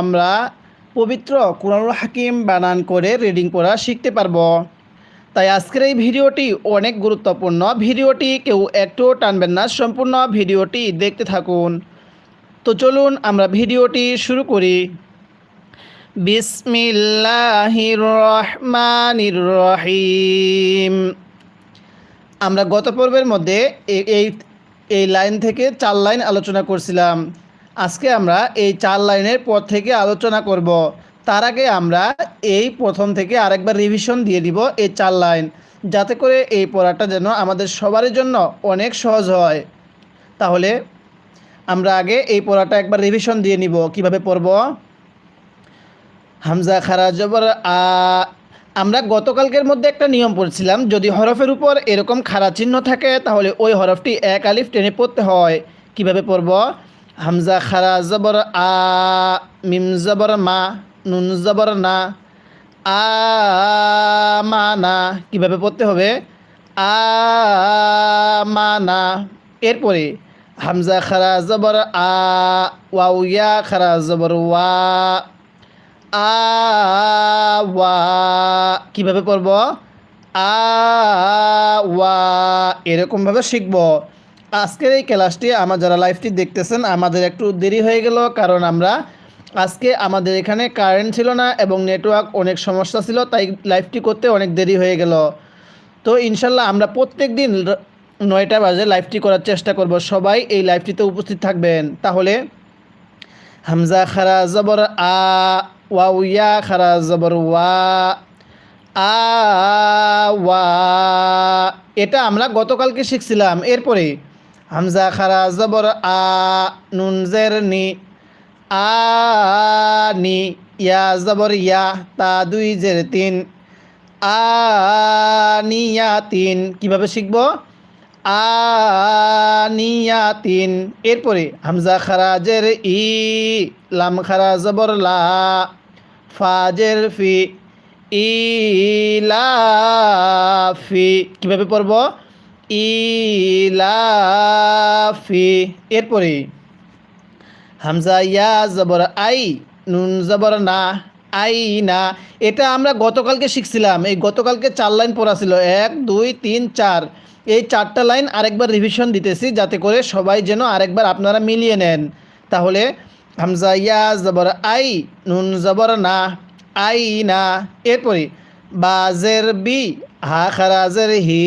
আমরা পবিত্র কুরআনুল হাকিম বানান করে রিডিং পড়া শিখতে পারব। তাই আজকের এই ভিডিওটি অনেক গুরুত্বপূর্ণ। ভিডিওটি কেউ একটু টানবেন না, সম্পূর্ণ ভিডিওটি দেখতে থাকুন। তো চলুন আমরা ভিডিওটি শুরু করি। বিসমিল্লাহির রহমানির রহিম আমরা গত পর্বের মধ্যে এই এই লাইন থেকে চার লাইন আলোচনা করছিলাম। আজকে আমরা এই চার লাইনের পর থেকে আলোচনা করব। তার আগে আমরা এই প্রথম থেকে আরেকবার রিভিশন দিয়ে দিব এই চার লাইন, যাতে করে এই পড়াটা যেন আমাদের সবারই জন্য অনেক সহজ হয়। তাহলে আমরা আগে এই পড়াটা একবার রিভিশন দিয়ে নিব, কীভাবে পড়ব? হামজা খারা জবর আমরা গতকালকের মধ্যে একটা নিয়ম পড়ছিলাম, যদি হরফের উপর এরকম খারা চিহ্ন থাকে, তাহলে ওই হরফটি এক আলিফ টেনে পড়তে হয়। কীভাবে পড়ব? হামজা খারা জবর আ, মিম জবর মা, নুন জবর না, আ, মা না, কীভাবে পড়তে হবে? আ, মা না। এরপরে হামজা খারা জবর আ ওয়াউ ইয়া খারা জবর ওয়া আওয়া কীভাবে পড়ব? আওয়া এরকমভাবে শিখব। আজকের এই ক্লাসটি আমার যারা লাইভটি দেখতেছেন, আমাদের একটু দেরি হয়ে গেল কারণ আমরা আজকে আমাদের এখানে কারেন্ট ছিল না এবং নেটওয়ার্ক অনেক সমস্যা ছিল, তাই লাইভটি করতে অনেক দেরি হয়ে গেল। তো ইনশাল্লাহ আমরা প্রত্যেক দিন নয়টা বাজে লাইভটি করার চেষ্টা করব। সবাই এই লাইভটিতে উপস্থিত থাকবেন। তাহলে হামজা খারা জবর আ ওয়াউ ইয়া খারা জবর ওয়া আ, ওয়া। এটা আমরা গতকালকে শিখছিলাম। এরপরে হামজা খারা জবর আ, নুন নি আ, নি, ইয়া জবর ইয়া, তা দুই জের তিন। আনিয়া তিন। কীভাবে শিখব? আনিয়াতিন এরপরে হামজা খারাজের ই, লাম খারা জবর লা ফাজের ফি ইলাফি কীভাবে পড়ব? ইলাফি। এরপরে, হামজা ইয়া জবর আই, নুন জবর না, আই না। এটা আমরা গতকালকে শিখছিলাম। এই গতকালকে চার লাইন পড়া ছিল। এক, দুই, তিন, চার। এই চারটা লাইন আরেকবার রিভিশন দিতেছি যাতে করে সবাই যেন আরেকবার আপনারা মিলিয়ে নেন। তাহলে, হামজা ইয়া জবর আই, নুন জবর না, আই না। এরপরে, বাজের বি হা খারাজের হি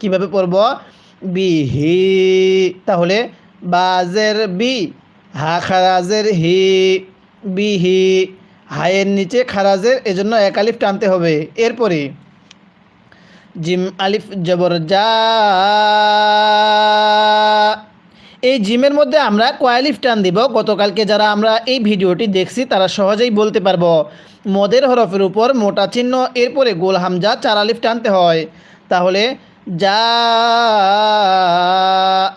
কীভাবে পড়ব? বি হি তাহলে বাজের বি হা খারাজের হি বি হি হায়ের নিচে খারাজের, এজন্য এক আলিফ টানতে হবে। এরপরে, জিম আলিফ জবর যা এই জিমের মধ্যে আমরা কয় আলিফ টান দিব? গতকালকে যারা আমরা এই ভিডিওটি দেখছি, তারা সহজেই বলতে পারব। মদের হরফের উপর মোটা চিহ্ন, এরপরে গোল হামজা, চার আলিফ টানতে হয়। তাহলে যা,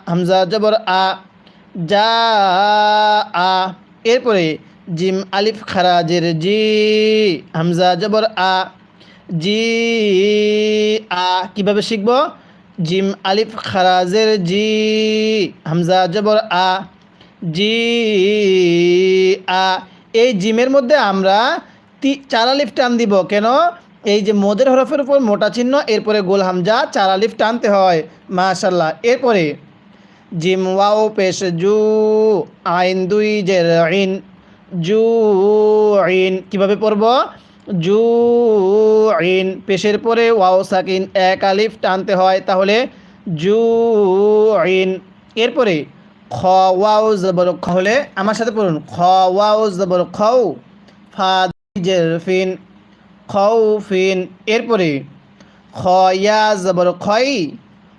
হামজা, জবর, আ, যা, আ, এরপরে জিম, আলিফ, খারাজের জি, হামজা, জবর, আ, জি, আ, কীভাবে শিখব? জিম, আলিফ, খারাজের জি, হামজা, জবর, আ, জি, আ। এই জিমের মধ্যে আমরা তি চার আলিফ টান দিব। কেন? এই যে মোদের হরফের উপর মোটা চিহ্ন, এরপরে গোল হামজা, চার আলিফ টানতে হয়। মাশাল্লাহ এরপরে, জিম ওয়াও পেশ জু, আইন দুই জের ইন, জু ইন। কীভাবে পড়ব? জু ইন। পেশের পরে ওয়াও সাকিন এক আলিফ টানতে হয়, তাহলে জু ইন। এরপরে, খ ওয়াও জবর খ হলে আমার সাথে পড়ুন। খ ওয়াও জবর খৌ ফা জের ফিন খৌ ফিন এরপরে খ, ইয়া, জবর, খই,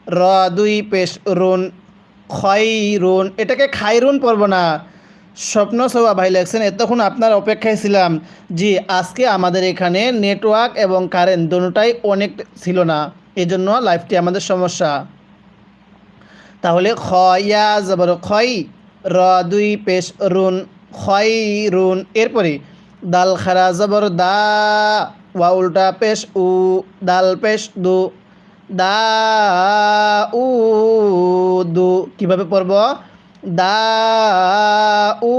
র, দুই, পেশ, রুন খয়রুন এটাকে খাইরুন পড়ব না। স্বপ্ন সভা ভাই লেখছেন, এতক্ষণ আপনার অপেক্ষায় ছিলাম জি আজকে আমাদের এখানে নেটওয়ার্ক এবং কারেন্ট দুটাই অনেক ছিল না, এজন্য লাইফটি আমাদের সমস্যা। তাহলে খ, ইয়া, জবর, খই, র, দুই, পেশ, রুন খয় রুন, এরপরে দাল খারা জবর দা, ওয়া উল্টা পেশ উ, দাল পেশ দু, দা উ দু। কীভাবে পড়ব? দা উ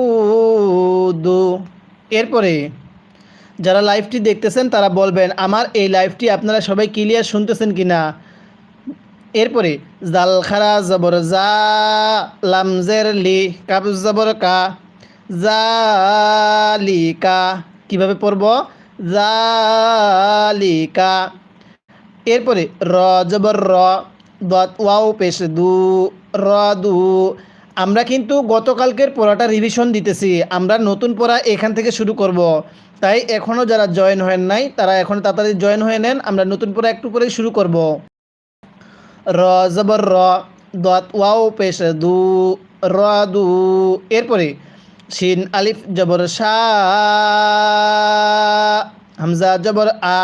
দু। এরপরে যারা লাইভটি দেখতেছেন, তারা বলবেন, আমার এই লাইভটি আপনারা সবাই ক্লিয়ার শুনতেছেন কি না এরপরে, জাল খারা জবর জা লামজের লি কাব জবর কা। জালিকা। কীভাবে পড়ব? জালিকা। এরপরে র জবর র, দত ওয়াও পেশ দু, র দু। আমরা কিন্তু গতকালকের পড়াটা রিভিশন দিতেছি। আমরা নতুন পড়া এখান থেকে শুরু করব। তাই এখনও যারা জয়েন হয়েন নাই, তারা এখন তাড়াতাড়ি জয়েন হয়ে নেন। আমরা নতুন পড়া একটু পরেই শুরু করব। র জবর র, দত ওয়াও পেশ দু, র দু। এরপরে শিন আলিফ, জবর শা হামজা, জবর, আ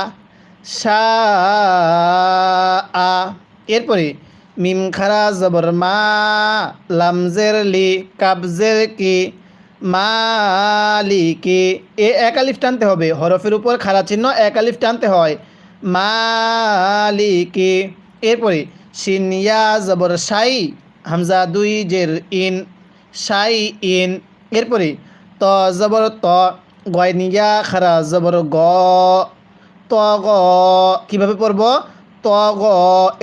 শা আ। এরপরে, মিম খারা, জবর, মা লামজের লি কাবজের কি মালিকে এ এক আলিফ টানতে হবে। হরফের উপর খারা চিহ্ন এক আলিফ টানতে হয়। মালি মালিকে এরপরে সিনিয়া জবর, সাই, হামজা, দুই, জের, ইন, সাই, ইন এরপরে ত জবর ত গয়নিয়া খারা জবর গ, ত গ, কীভাবে পড়ব? ত গ,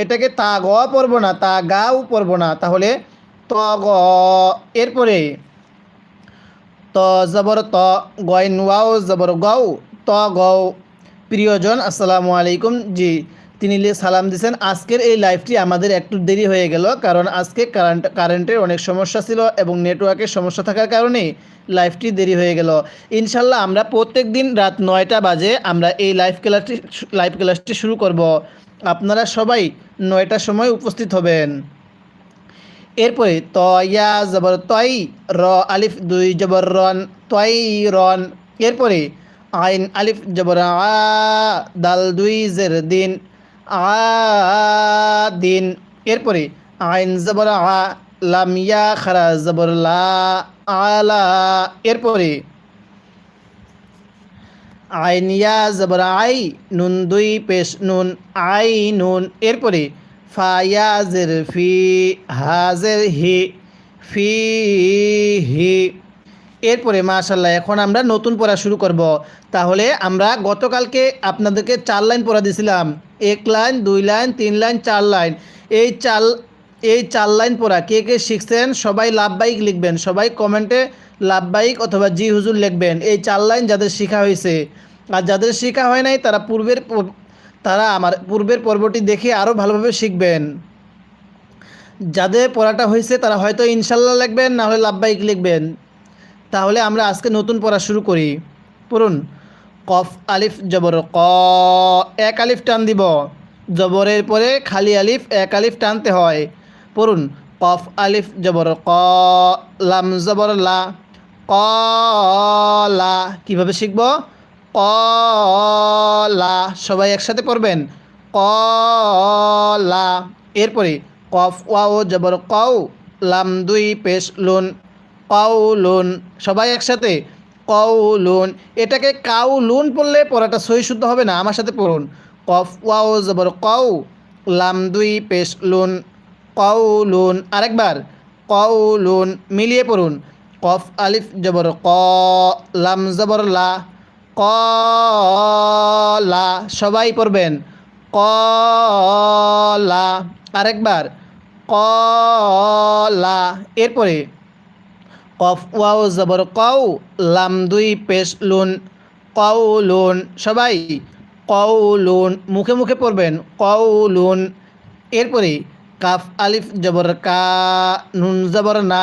এটাকে তা গ পড়ব না, তা গাও পড়ব না, তাহলে ত গ। এরপরে ত জবর ত গয়ন ওয়াও জবর গৌ ত গৌ প্রিয়জন, আসসালামু আলাইকুম। জি তিনি সালাম দিয়েছেন আজকের এই লাইভটি আমাদের একটু দেরি হয়ে গেল, কারণ আজকে কারেন্ট কারেন্টের অনেক সমস্যা ছিল এবং নেটওয়ার্কের সমস্যা থাকার কারণে লাইভটি দেরি হয়ে গেল। ইনশাল্লাহ আমরা প্রত্যেক দিন রাত নয়টা বাজে আমরা এই লাইভ ক্লাসটি লাইভ ক্লাসটি শুরু করব। আপনারা সবাই নয়টার সময় উপস্থিত হবেন। এরপরে ত ইয়া জবর তই র আলিফ দুই জবর রন তই রন। এরপরে আইন আলিফ জবর আ, দাল দুই জের দিন। আ দিন এরপরে, আইন জবর আ খারা জবর লা আলা। এরপরে, আইন ইয়া জবর আই, নুন দুই পেশ নুন আই নুন। এরপরে ফায়াজের ফি হাজের হি, ফি হি। এরপরে মাশাল্লাহ এখন আমরা নতুন পড়া শুরু করব। তাহলে আমরা গতকালকে আপনাদেরকে চার লাইন পড়া দিয়েছিলাম এক লাইন, দুই লাইন, তিন লাইন, চার লাইন। এই চাল এই চার লাইন পড়া। কে কে শিখছেন? সবাই লাভবাহিক লিখবেন। সবাই কমেন্টে লাভবাহিক অথবা জি হুজুর লিখবেন। এই চার লাইন যাদের শেখা হয়েছে। আর যাদের শেখা হয় নাই, তারা পূর্বের তারা আমার পূর্বের পর্বটি দেখে আরও ভালোভাবে শিখবেন। যাদের পড়াটা হয়েছে, তারা হয়তো ইনশাল্লাহ লিখবেন, না হলে লাভবাহিক লিখবেন। তাহলে আমরা আজকে নতুন পড়া শুরু করি। পড়ুন। কফ আলিফ জবর ক। এক আলিফ টান দিব। জবরের পরে খালি আলিফ, এক আলিফ টানতে হয়। পড়ুন, কফ আলিফ জবর ক, লাম জবর লা। ক, লা, কীভাবে শিখব? ক, লা, সবাই একসাথে পড়বেন। ক, লা, এরপরে কফ, ওয়াও জবর কউ লাম দুই, পেশ, লুন কাউলুন সবাই একসাথে। কৌলুন এটাকে কাউলুন পড়লে পড়াটা সহি শুদ্ধ হবে না। আমার সাথে পড়ুন। কফ, ওয়াও, জবর কউ লাম, দুই, পেশ, লুন। কৌলুন আরেকবার। কৌলুন মিলিয়ে পড়ুন। কফ, আলিফ, জবর, ক। লাম, জবর, লা। ক, লা, সবাই পড়বেন। ক, লা, আরেকবার। ক, লা, এরপরে কফ ওয়াও জবর কউ লাম দুই পেশ লুন কউলুন সবাই কও লুন, মুখে মুখে পড়বেন কউলুন এরপরে কাফ আলিফ জবর কা, নুন জবর না,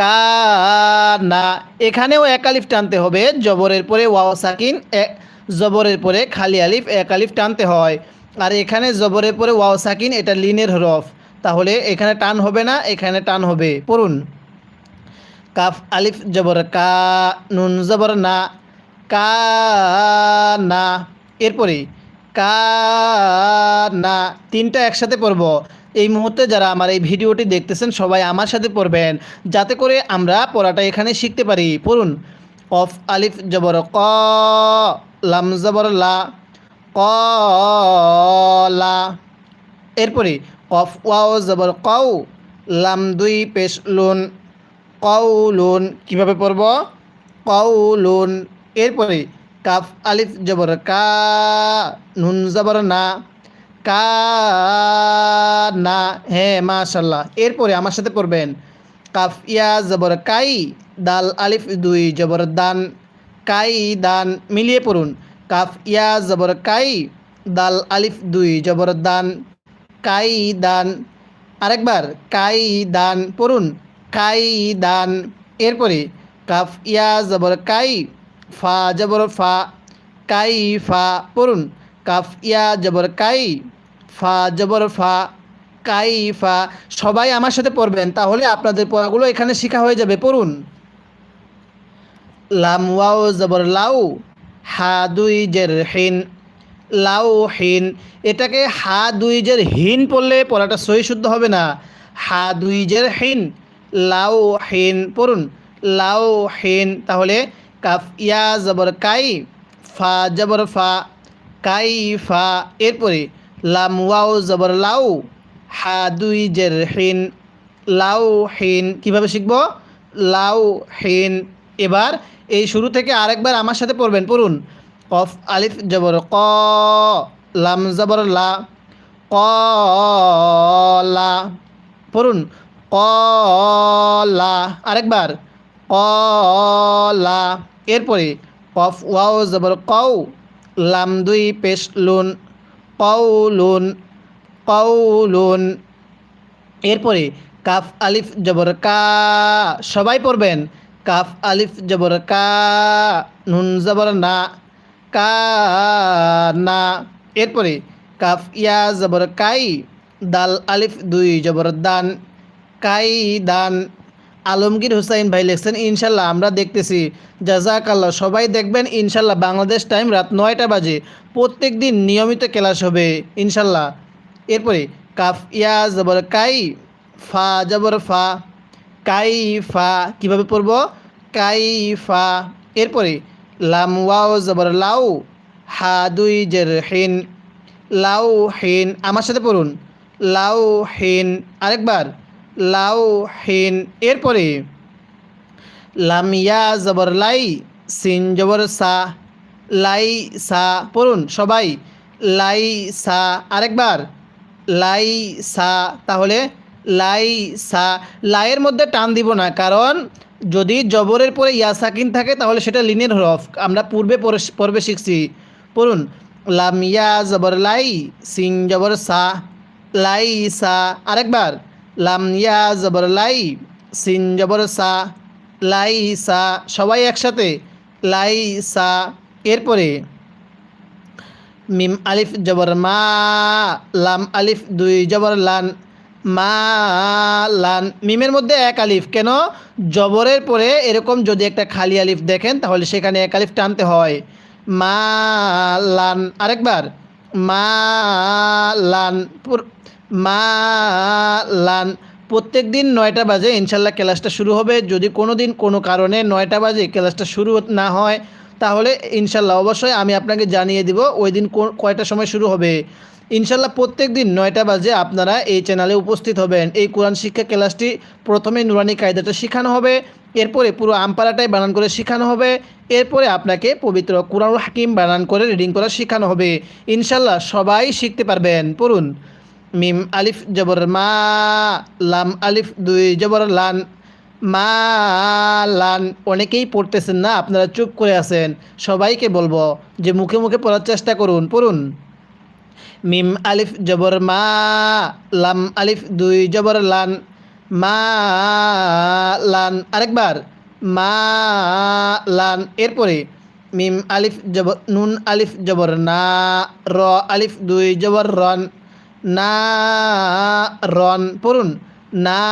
কা না। এখানেও এক আলিফ টানতে হবে, জবরের পরে ওয়াও সাকিন জবরের পরে খালি আলিফ, এক আলিফ টানতে হয়। আর এখানে জবরের পরে ওয়াও সাকিন, এটা লিনের হরফ। তাহলে এখানে টান হবে না, এখানে টান হবে। পড়ুন। কাফ, আলিফ, জবর, কা, নুন, জবর, না, কা, না। এরপরে, কা, না, তিনটা একসাথে পড়ব। এই মুহূর্তে যারা আমার এই ভিডিওটি দেখতেছেন, সবাই আমার সাথে পড়বেন, যাতে করে আমরা পড়াটা এখানে শিখতে পারি। পড়ুন, কফ, আলিফ, জবর, ক, লাম, জবর, লা, ক, লা। এরপরে, কফ, ওয়াও, জবর কউ লাম, দুই, পেশ, লুন কৌলুন কীভাবে পড়ব? কৌলুন এরপরে কাফ, আলিফ, জবর, কা, নুন, জবর, না, কা, না হ্যাঁ মাশাল্লাহ এরপরে আমার সাথে পড়বেন কাফ, ইয়া, জবর, কাই, দাল, আলিফ, দুই, জবর, দান, কাই, দান, মিলিয়ে পড়ুন। কাফ, ইয়া, জবর, কাই, দাল, আলিফ, দুই, জবর, দান, কাই, দান, আরেকবার, কাই, দান, পড়ুন। কাই দান এরপরে কাফ, ইয়া, জবর, কাই, ফা, জবর, ফা, কাই, ফা, পড়ুন। কাফ, ইয়া, জবর, কাই, ফা, জবর, ফা, কাই, ফা। সবাই আমার সাথে পড়বেন, তাহলে আপনাদের পড়াগুলো এখানে শেখা হয়ে যাবে। পড়ুন। লাম, ওয়াও, জবর, লাউ, হা, দুই, জের, হিন। লাউ, হিন। এটাকে হা, দুই, জের, হিন পড়লে পড়াটা সহি শুদ্ধ হবে না। হা, দুই, জের, হিন। লাউ হেন পড়ুন। লাউ হেন তাহলে কাফ, ইয়া, জবর, কাই, ফা, জবর, ফা, কাই, ফা, এরপরে লাম, ওয়াও, জবর, লাউ, হা, দুই, জের, হিন। লাউ হিন কীভাবে শিখব? লাউ হেন এবার এই শুরু থেকে আরেকবার আমার সাথে পড়বেন, পড়ুন। কফ, আলিফ, জবর, ক, লাম, জবর, লা, ক, লা, পড়ুন। ক লা আরেকবার ক লা এরপরে, কফ, ওয়াও, জবর কউ লাম, দুই, পেশ, লুন কৌলুন কৌলুন এরপরে, কাফ, আলিফ, জবর, কা। সবাই পড়বেন, কাফ, আলিফ, জবর, কা। নুন, জবর, না, কা, না। এরপরে, কাফ, ইয়া, জবর, কাই। দাল, আলিফ, দুই, জবর, দান। কাই দান আলমগীর হুসাইন ভাই লেখছেন, ইনশাল্লাহ আমরা দেখতেছি। জাজাকাল্লাহ সবাই দেখবেন, ইনশাল্লাহ বাংলাদেশ টাইম রাত নয়টা বাজে। প্রত্যেক দিন নিয়মিত ক্লাস হবে, ইনশাল্লাহ। এরপরে, কাফ, ইয়া, জবর, কাই, ফা, জবর, ফা, কাই, ফা, কীভাবে পড়ব? কাই, ফা। এরপরে, লাম, ওয়াও, জবর, লাউ, হা, দুই, জের, হিন, লাউ, হিন, আমার সাথে পড়ুন। লাউ, হিন, আরেকবার। লাউ হিন এরপরে লামিয়া জবর লাই, সিন জবর সা, লাই সা পড়ুন সবাই। লাই সা আরেকবার, লাই সা তাহলে লাই সা। লাইয়ের মধ্যে টান দিব না, কারণ যদি জবরের পরে ইয়া সাকিন থাকে তাহলে সেটা লিনের হরফ। আমরা পূর্বে পর্বে শিখছি। পড়ুন লামিয়া জবর লাই সিং জবর সা, লাই সা আরেকবার। লাম ইয়া জবর লাই, সিন জবর সা, লাই সা, সবাই একসাথে, লাই সা, এরপরে মিম আলিফ জবর মা, লাম আলিফ দুই জবর লান, মা লান, মিমের মধ্যে এক আলিফ, কেন? জবরের পরে এরকম যদি একটা খালি আলিফ দেখেন, তাহলে সেখানে এক আলিফ টানতে হয়। মা লান, আরেকবার, মা লান পুর- মা লান প্রত্যেক দিন নয়টা বাজে, ইনশাল্লাহ ক্লাসটা শুরু হবে। যদি কোনো দিন কোনো কারণে নয়টা বাজে ক্লাসটা শুরু না হয়, তাহলে ইনশাল্লাহ অবশ্যই আমি আপনাকে জানিয়ে দিব ওই দিন কয়টা সময় শুরু হবে। ইনশাল্লাহ প্রত্যেক দিন নয়টা বাজে আপনারা এই চ্যানেলে উপস্থিত হবেন। এই কোরআন শিক্ষা ক্লাসটি প্রথমে নুরানি কায়দাটা শেখানো হবে, এরপরে পুরো আমপারাটাই বানান করে শেখানো হবে, এরপরে আপনাকে পবিত্র কোরআনুল হাকিম বানান করে রিডিং করা শেখানো হবে। ইনশাল্লাহ সবাই শিখতে পারবেন। পড়ুন। মিম আলিফ জবর মা, লাম আলিফ দুই জবর লান, মা লান। অনেকেই পড়তেছেন না, আপনারা চুপ করে আছেন। সবাইকে বলব যে মুখে মুখে পড়ার চেষ্টা করুন, পড়ুন। মিম আলিফ জবর মা, লাম আলিফ দুই জবর লান, মা লান। আরেকবার, মা লান। এরপরে, মিম আলিফ জবর, নুন আলিফ জবর না, র আলিফ দুই জবর রন। না রন, পড়ুন। না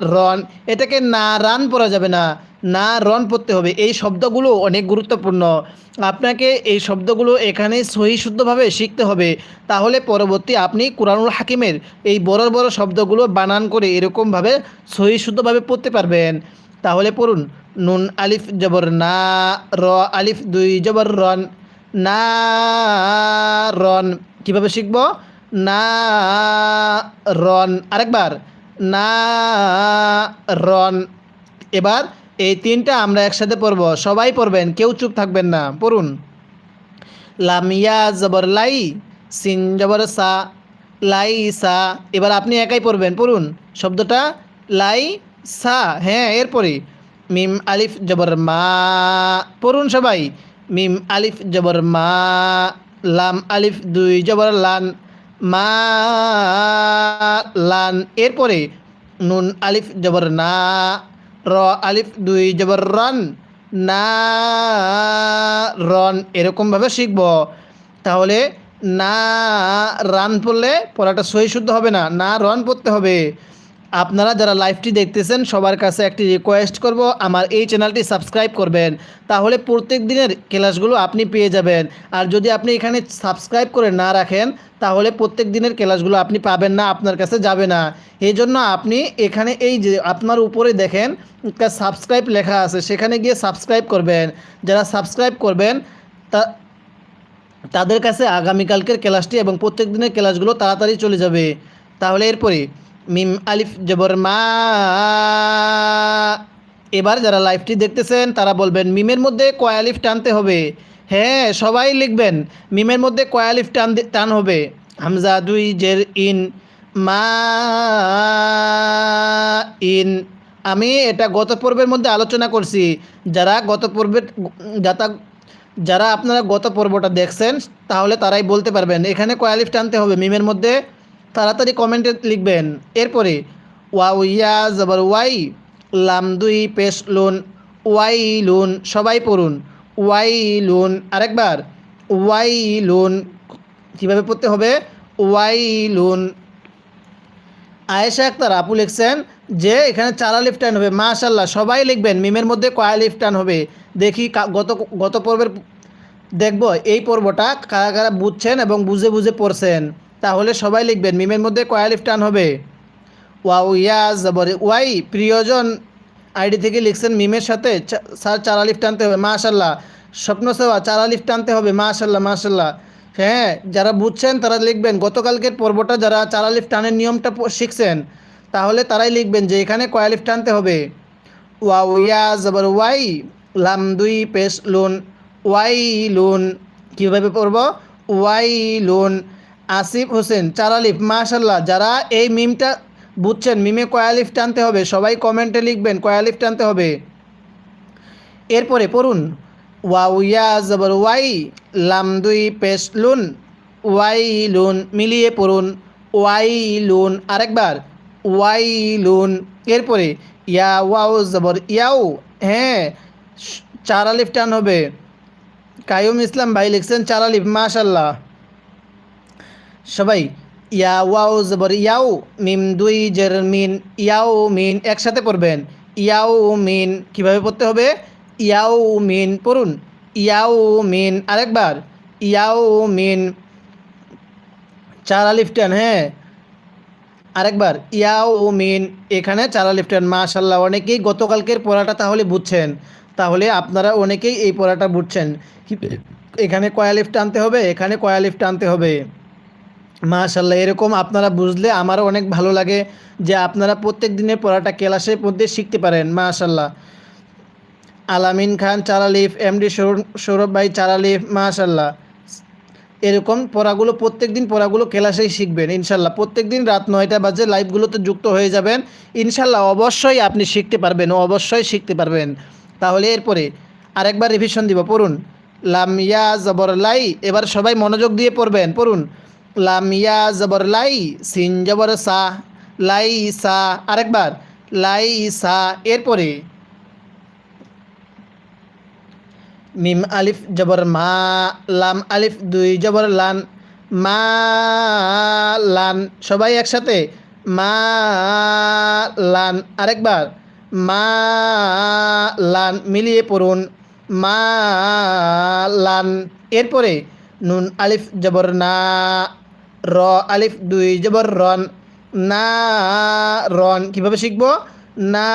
রন, এটাকে না রান পড়া যাবে না। না রন পড়তে হবে। এই শব্দগুলো অনেক গুরুত্বপূর্ণ। আপনাকে এই শব্দগুলো এখানে সহি শুদ্ধভাবে শিখতে হবে। তাহলে পরবর্তী আপনি কোরআনুল হাকিমের এই বড় বড় শব্দগুলো বানান করে এরকমভাবে সহি শুদ্ধভাবে পড়তে পারবেন। তাহলে পড়ুন। নুন, আলিফ, জবর, না, র, আলিফ, দুই, জবর, রন। না রন, কীভাবে শিখব? না রন, আরেকবার। না রন। এবার এই তিনটা আমরা একসাথে পড়ব। সবাই পড়বেন, কেউ চুপ থাকবেন না। পড়ুন। লামিয়া জবর লাই, সিন জবর সা, লাই সা। এবার আপনি একাই পড়বেন, পড়ুন। শব্দটা লাই সা হ্যাঁ এরপরে মিম আলিফ জবর মা, পড়ুন সবাই। মিম আলিফ জবর মা, লাম আলিফ দুই জবর লান। মা লান। এরপরে নুন, আলিফ, জবর, না। র, আলিফ, দুই, জবর, রন। না, রন, এরকমভাবে শিখব। তাহলে না, রান পড়লে পড়াটা সহি শুদ্ধ হবে না। না, রন পড়তে হবে। আপনারা যারা লাইভটি দেখতেছেন, সবার কাছে একটি রিকোয়েস্ট করব, আমার এই চ্যানেলটি সাবস্ক্রাইব করবেন। তাহলে প্রত্যেক দিনের ক্লাসগুলো আপনি পেয়ে যাবেন। আর যদি আপনি এখানে সাবস্ক্রাইব করে না রাখেন, তাহলে প্রত্যেক দিনের ক্লাসগুলো আপনি পাবেন না, আপনার কাছে যাবে না। এই জন্য আপনি এখানে এই যে আপনার উপরে দেখেন সাবস্ক্রাইব লেখা আছে, সেখানে গিয়ে সাবস্ক্রাইব করবেন। যারা সাবস্ক্রাইব করবেন, তা, তাদের কাছে আগামীকালকের ক্লাসটি এবং প্রত্যেক দিনের ক্লাসগুলো তাড়াতাড়ি চলে যাবে। তাহলে এরপরে মিম আলিফ জবর মা। এবার যারা লাইভটি দেখতেছেন, তারা বলবেন, মিমের মধ্যে কয়ালিফ টানতে হবে? হ্যাঁ সবাই লিখবেন, মিমের মধ্যে কয় আলিফ টান টান হবে? হামজা, দুই, জের, ইন, মা, ইন। আমি এটা গত পর্বের মধ্যে আলোচনা করছি। যারা গত পর্বের, যাতা, যারা আপনারা গত পর্বটা দেখছেন, তাহলে তারাই বলতে পারবেন, এখানে কয় আলিফ টানতে হবে? মিমের মধ্যে তাড়াতাড়ি কমেন্টে লিখবেন। এরপরে ওয়াউ ইয়া জবর ওয়াই, লাম দুই পেশ লুন, ওয়াই লুন সবাই পড়ুন, ওয়াই লুন আরেকবার, ওয়াই লুন কীভাবে পড়তে হবে? ওয়াই লুন। আয়েশা আক্তার, আপু লিখছেন যে, এখানে চার আলিফ টান হবে মাশাল্লাহ সবাই লিখবেন, মিমের মধ্যে কয় আলিফ টান হবে, দেখি গত গত পর্বের, দেখব, এই পর্বটা কারা কারা বুঝছেন এবং বুঝে বুঝে পড়ছেন। তাহলে সবাই লিখবেন, মিমের মধ্যে কয় আলিফ টান হবে? ওয়াও, ইয়া, জবর, ওয়াই, প্রিয়জন আইডি থেকে লিখছেন মিমের সাথে স্যার চার আলিফ টানতে হবে মাশাল্লাহ স্বপ্ন সেবা, চার আলিফ টানতে হবে মাশাল্লাহ মাশাল্লাহ হ্যাঁ যারা বুঝছেন তারা লিখবেন, গতকালকের পর্বটা যারা চার আলিফ টানের নিয়মটা শিখছেন, তাহলে তারাই লিখবেন যে এখানে কয় আলিফ টানতে হবে? ওয়াও, ইয়া, জবর, ওয়াই, লাম, দুই, পেশ, লুন ওয়াই লুন কীভাবে পড়ব? ওয়াই লুন আসিফ হোসেন চার আলিফ মাশাল্লাহ যারা এই মিমটা বুঝছেন, মিমে কয় আলিফ টানতে হবে, সবাই কমেন্টে লিখবেন, কয় আলিফ টানতে হবে। এরপরে পড়ুন, ওয়াউ ইয়া জবর, ওয়াই, লাম দুই পেশ লুন, ওয়াই লুন, মিলিয়ে পড়ুন, ওয়াই লুন আরেকবার, ওয়াই লুন, এরপরে ইয়া ওয়াও জবর ইয়াও হ্যাঁ শ- চার আলিফ টান হবে। কায়ুম ইসলাম ভাই লিখছেন চার আলিফ মাশাল্লাহ সবাই ইয়া ওয়াও জবর ইয়াও মিম দুই জের মিন ইয়াও মিন একসাথে পড়বেন। ইয়াও মিন কীভাবে পড়তে হবে? ইয়াও মিন পড়ুন। ইয়াও মিন আরেকবার। ইয়াও মিন চার আলিফ টান হ্যাঁ। আরেকবার। ইয়াও মিন এখানে চার আলিফ টান। মাশাল্লাহ অনেকেই গতকালকের পড়াটা তাহলে বুঝছেন। তাহলে আপনারা অনেকেই এই পড়াটা বুঝছেন। এখানে কয় আলিফ টানতে হবে? এখানে কয় আলিফ টানতে হবে? মাশাল্লাহ এরকম আপনারা বুঝলে আমারও অনেক ভালো লাগে যে আপনারা প্রত্যেক দিনের পড়াটা ক্লাসের মধ্যে শিখতে পারেন মাশাল্লাহ আলামিন খান, চারালিফ, এমডি সৌরভ ভাই, চারালিফ মাশাল্লাহ এরকম পড়াগুলো, প্রত্যেক দিন পড়াগুলো ক্লাসেই শিখবেন ইনশাল্লাহ প্রত্যেক দিন রাত নয়টা বাজে লাইভগুলোতে যুক্ত হয়ে যাবেন ইনশাল্লাহ অবশ্যই আপনি শিখতে পারবেন, অবশ্যই শিখতে পারবেন। তাহলে এরপরে আরেকবার রিভিশন দিব, পড়ুন। লাম ইয়া জবর লাই, এবার সবাই মনোযোগ দিয়ে পড়বেন, পড়ুন। লাম ইয়া জবর লাই, সিন জবর সা, লাই সা, আরেকবার, লাই সা, এরপরে মিম আলিফ জবর মা, লাম আলিফ দুই জবর লান, মা লান, সবাই একসাথে, মা লান, আরেকবার, মা লান মিলিয়ে পড়ুন, মা লান, এরপরে নুন আলিফ জবর না র, আলিফ, দুই, জবর, রন। না, রন, কীভাবে শিখব? না,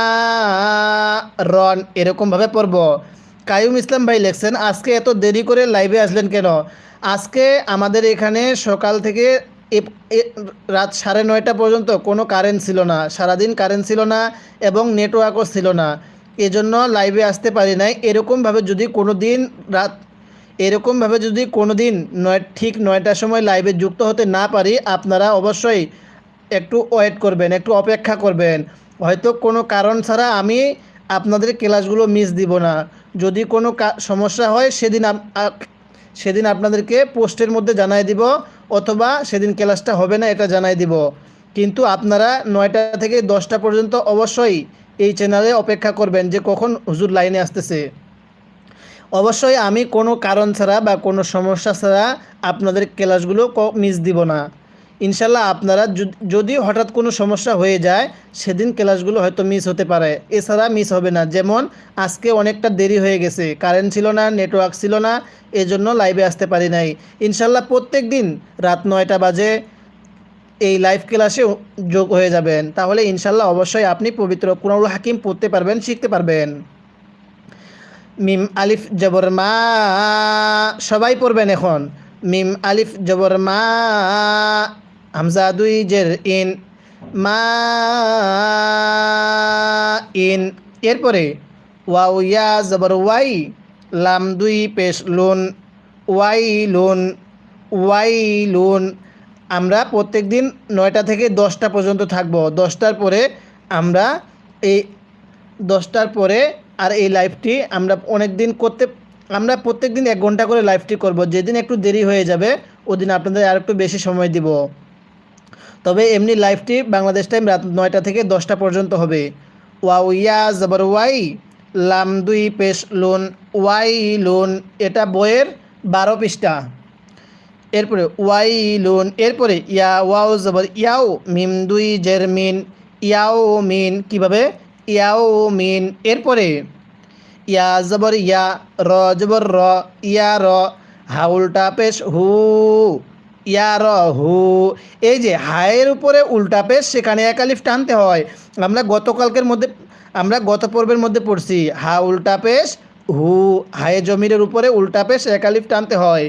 রন, এরকমভাবে পড়ব। কায়ুম ইসলাম ভাই লেখছেন, আজকে এত দেরি করে লাইভে আসলেন কেন? আজকে আমাদের এখানে সকাল থেকে রাত সাড়ে নয়টা পর্যন্ত কোনো কারেন্ট ছিল না। সারাদিন কারেন্ট ছিল না এবং নেটওয়ার্কও ছিল না। এজন্য লাইভে আসতে পারি নাই। এরকমভাবে যদি কোনো দিন রাত এরকমভাবে যদি কোনো দিন নয়, ঠিক নয়টার সময় লাইভে যুক্ত হতে না পারি, আপনারা অবশ্যই একটু ওয়েট করবেন, একটু অপেক্ষা করবেন। হয়তো কোনো কারণ ছাড়া আমি আপনাদের ক্লাসগুলো মিস দিব না। যদি কোনো সমস্যা হয়, সেদিন সেদিন আপনাদেরকে পোস্টের মধ্যে জানাই দিব, অথবা সেদিন ক্লাসটা হবে না এটা জানাই দিব। কিন্তু আপনারা নয়টা থেকে দশটা পর্যন্ত অবশ্যই এই চ্যানেলে অপেক্ষা করবেন যে কখন হুজুর লাইনে আসতেছে। অবশ্যই আমি কোনো কারণ ছাড়া বা কোনো সমস্যা ছাড়া আপনাদের ক্লাসগুলো মিস দিব না। ইনশাল্লাহ আপনারা যদি- হঠাৎ কোনো সমস্যা হয়ে যায়, সেদিন ক্লাসগুলো হয়তো মিস হতে পারে। এছাড়া মিস হবে না। যেমন আজকে অনেকটা দেরি হয়ে গেছে। কারেন্ট ছিল না নেটওয়ার্ক ছিল না, এজন্য লাইভে আসতে পারি নাই। ইনশাল্লাহ প্রত্যেক দিন রাত নয়টা বাজে এই লাইভ ক্লাসে যোগ হয়ে যাবেন। তাহলে ইনশাল্লাহ অবশ্যই আপনি পবিত্র কুরআনুল হাকিম পড়তে পারবেন, শিখতে পারবেন। মিম আলিফ জবর মা, সবাই পড়বেন এখন। মিম আলিফ জবর মা, হামজা দুই জের ইন, মা ইন। এরপরে, ওয়াও, ইয়া, জবর, ওয়াই, লাম দুই, পেশ, লুন, ওয়াই লুন ওয়াই, লুন। আমরা প্রত্যেক দিন নয়টা থেকে দশটা পর্যন্ত থাকব। দশটার পরে আমরা এই, দশটার পরে আর এই লাইভটি আমরা অনেক দিন করতে, আমরা প্রত্যেক দিন এক ঘণ্টা করে লাইভটি করব। যেদিন একটু দেরি হয়ে যাবে, ওদিন আপনাদের আর একটু বেশি সময় দিব। তবে এমনি লাইভটি বাংলাদেশ টাইম রাত নয়টা থেকে দশটা পর্যন্ত হবে। ওয়াও, ইয়া, জবর, ওয়াই, লাম, দুই, পেশ, লোন, ওয়াই, লোন, এটা বইয়ের বারো পৃষ্ঠা। এরপরে, ওয়াই, লোন, এরপরে, ইয়া, ওয়াও, জবর, ইয়াও, মিম, দুই, জের, মিন, ইয়াও, মিন, কীভাবে? ইয়াও মিন এরপরে, ইয়া জবর ইয়া, র জবর র, ইয়া র, হাউলটা পেশ হু, ইয়া র হু। এই যে হায়ের উপরে উল্টা পেশ, সেখানে এক আলিফ টানতে হয়। আমরা গতকালকের মধ্যে, আমরা গত পর্বের মধ্যে পড়ছি হা উল্টা পেশ হু, হায়ে জমিরের উপরে উল্টা পেশ এক আলিফ টানতে হয়।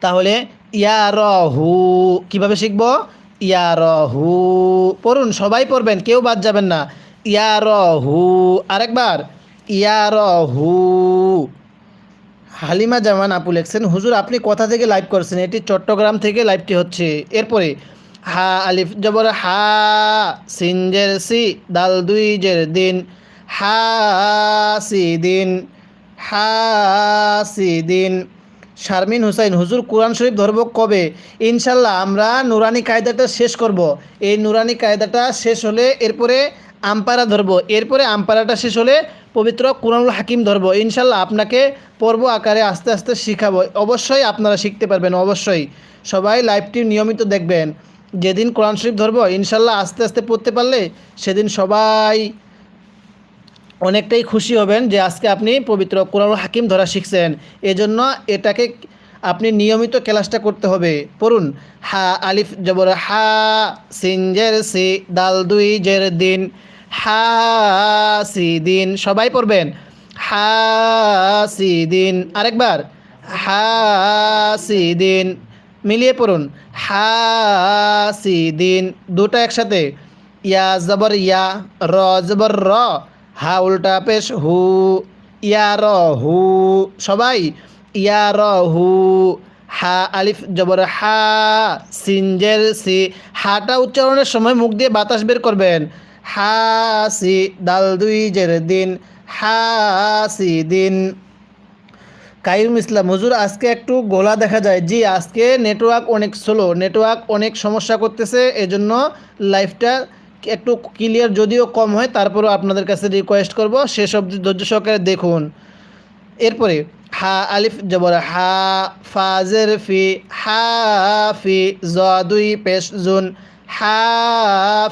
তাহলে ইয়া র হু, কীভাবে শিখব? ইয়া র হু পড়ুন, সবাই পড়বেন, কেউ বাদ যাবেন না। ইয়া র হু আরেকবার। ইয়া র হু হালিমা জামান আপু লেখছেন, হুজুর, আপনি কোথা থেকে লাইভ করছেন? এটি চট্টগ্রাম থেকে লাইভটি হচ্ছে। এরপরে, হা আলিফ জবর হা সিনজের সি, দাল দুই জের দিন। হা সি দিন, হা সি দিন। শারমিন হুসাইন, হুজুর, কোরআন শরীফ ধরব কবে? ইনশাল্লাহ আমরা নুরানি কায়দাটা শেষ করব। এই নুরানি কায়দাটা শেষ হলে এরপরে আমপারা ধরব। এরপরে আমপারাটা শেষ হলে পবিত্র কোরআনুল হাকিম ধরব। ইনশাল্লাহ আপনাকে পর্ব আকারে আস্তে আস্তে শিখাবো। অবশ্যই আপনারা শিখতে পারবেন, অবশ্যই। সবাই লাইভটি নিয়মিত দেখবেন। যেদিন কোরআন শরীফ ধরব ইনশাল্লাহ আস্তে আস্তে পড়তে পারলে, সেদিন সবাই অনেকটাই খুশি হবেন যে আজকে আপনি পবিত্র কোরআনুল হাকিম ধরা শিখছেন। এজন্য এটাকে আপনি নিয়মিত ক্লাসটা করতে হবে। পড়ুন, হা আলিফ জবর হা সিনজের সি, দাল দুই জের দিন, হা সি দিন, সবাই পড়বেন। হা সি দিন, আরেকবার, হা সি দিন, মিলিয়ে পড়ুন। হা সি দিন, দুটা একসাথে। ইয়া জবর ইয়া, র জবর র হা উল্টা পেশ হু ইয়ার হু, সবাই ইয়ার হু, হা, আলিফ জবর হা সিনজের সি, হাটা উচ্চারণের সময় মুখ দিয়ে বাতাস বের করবেন। হা, সি, দাল, দুই, জের, দিন। হা, সি, দিন। কাইম ইসলাম, হুজুর, আজকে একটু গোলা দেখা যায়। জি, আজকে নেটওয়ার্ক অনেক স্লো নেটওয়ার্ক অনেক সমস্যা করতেছে, এজন্য লাইফটা একটু ক্লিয়ার যদিও কম হয়, তারপরেও আপনাদের কাছে রিকোয়েস্ট করব। সেসব ধৈর্য সহকারে দেখুন। এরপরে, হা আলিফ জবর হা ফাজের ফি, হা, ফি, জ, দুই, পেশ, জুন, হা,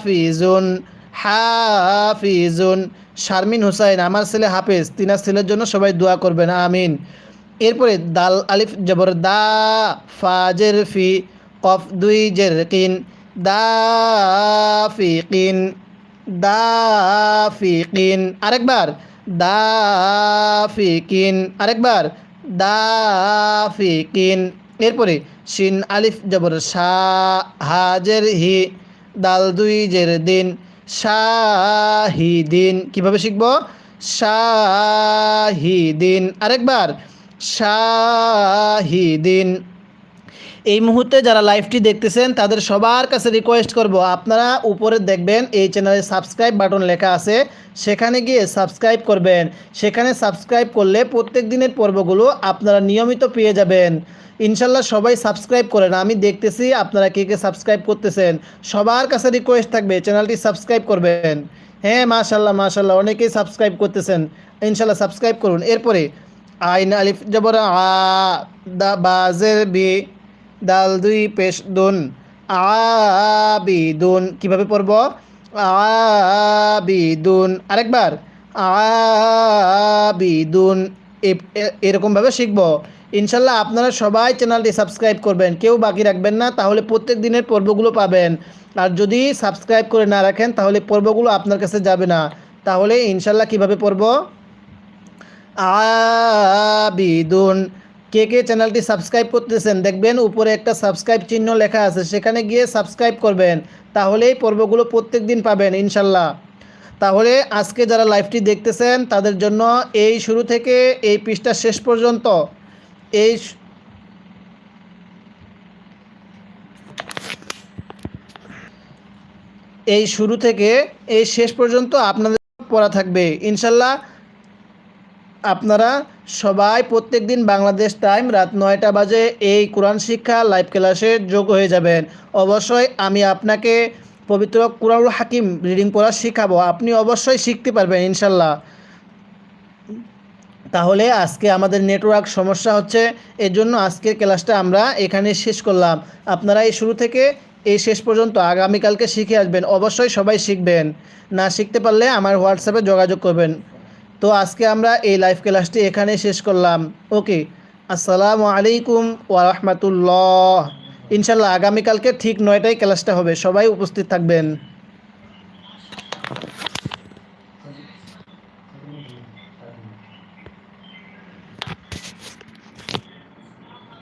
ফি, জুন, হা, ফি, জুন, শারমিন হুসাইন, আমার ছেলে হাফেজ, তিনার ছেলের জন্য সবাই দোয়া করবেন, আমিন। এরপরে, দাল আলিফ জবর দা ফাজের ফি, কফ, দুই জের কিন দা ফি কিন দা ফি আরেকবার দা ফি আরেকবার দা ফি এরপরে শিন আলিফ জবর শা হাজের হি, দাল দুই জের দিন, শাহিদিন, কীভাবে শিখব? শাহিদিন, আরেকবার, শাহিদিন এই মুহূর্তে যারা লাইভটি দেখতেছেন, তাদের সবার কাছে রিকোয়েস্ট করব, আপনারা উপরে দেখবেন এই চ্যানেলে সাবস্ক্রাইব বাটন লেখা আছে, সেখানে গিয়ে সাবস্ক্রাইব করবেন। সেখানে সাবস্ক্রাইব করলে প্রত্যেক দিনের পর্বগুলো আপনারা নিয়মিত পেয়ে যাবেন। ইনশাল্লাহ সবাই সাবস্ক্রাইব করেন আমি দেখতেছি আপনারা কে কে সাবস্ক্রাইব করতেছেন, সবার কাছে রিকোয়েস্ট থাকবে চ্যানেলটি সাবস্ক্রাইব করবেন। হ্যাঁ মাশাল্লাহ মাশাল্লাহ, অনেকেই সাবস্ক্রাইব করতেছেন, ইনশাল্লাহ সাবস্ক্রাইব করুন। এরপরে, আইন আলিফ জবর আ, দা বাজের বি দাল, দুই, পেশ, দুন। আবিদুন। কীভাবে পড়ব? আবিদুন। আরেকবার। আবিদুন। এরকমভাবে শিখব। ইনশাল্লাহ আপনারা সবাই চ্যানেলটি সাবস্ক্রাইব করবেন। কেউ বাকি রাখবেন না, তাহলে প্রত্যেক দিনের পর্বগুলো পাবেন। আর যদি সাবস্ক্রাইব করে না রাখেন, তাহলে পর্বগুলো আপনার কাছে যাবে না। তাহলে ইনশাল্লাহ কীভাবে পড়ব? আবিদুন। কে কে চ্যানেলটি সাবস্ক্রাইব করতেছেন দেখবেন উপরে একটা সাবস্ক্রাইব চিহ্ন লেখা আছে, সেখানে গিয়ে সাবস্ক্রাইব করবেন, তাহলেই পর্বগুলো প্রত্যেক দিন পাবেন ইনশাল্লাহ। তাহলে আজকে যারা লাইভটি দেখতেছেন, তাদের জন্য এই শুরু থেকে এই পৃষ্ঠা শেষ পর্যন্ত এই এই শুরু থেকে এই শেষ পর্যন্ত আপনাদের পড়া থাকবে। ইনশাল্লাহ আপনারা সবাই প্রত্যেক দিন বাংলাদেশ টাইম রাত নয়টা বাজে এই কোরআন শিক্ষা লাইভ ক্লাসে যোগ হয়ে যাবেন। অবশ্যই আমি আপনাকে পবিত্র কুরআনুল হাকিম রিডিং পড়া শেখাবো। আপনি অবশ্যই শিখতে পারবেন ইনশাল্লাহ। তাহলে আজকে আমাদের নেটওয়ার্ক সমস্যা হচ্ছে এর জন্য আজকের ক্লাসটা আমরা এখানে শেষ করলাম। আপনারা এই শুরু থেকে এই শেষ পর্যন্ত আগামীকালকে শিখে আসবেন। অবশ্যই সবাই শিখবেন। না শিখতে পারলে আমার হোয়াটসঅ্যাপে যোগাযোগ করবেন। তো আজকে আমরা এই লাইভ ক্লাসটি এখানে শেষ করলাম। ওকে আসসালামু আলাইকুম ওয়া রাহমাতুল্লাহ। ইনশাল্লাহ আগামীকালকে ঠিক নয়টায় ক্লাসটা হবে, সবাই উপস্থিত থাকবেন।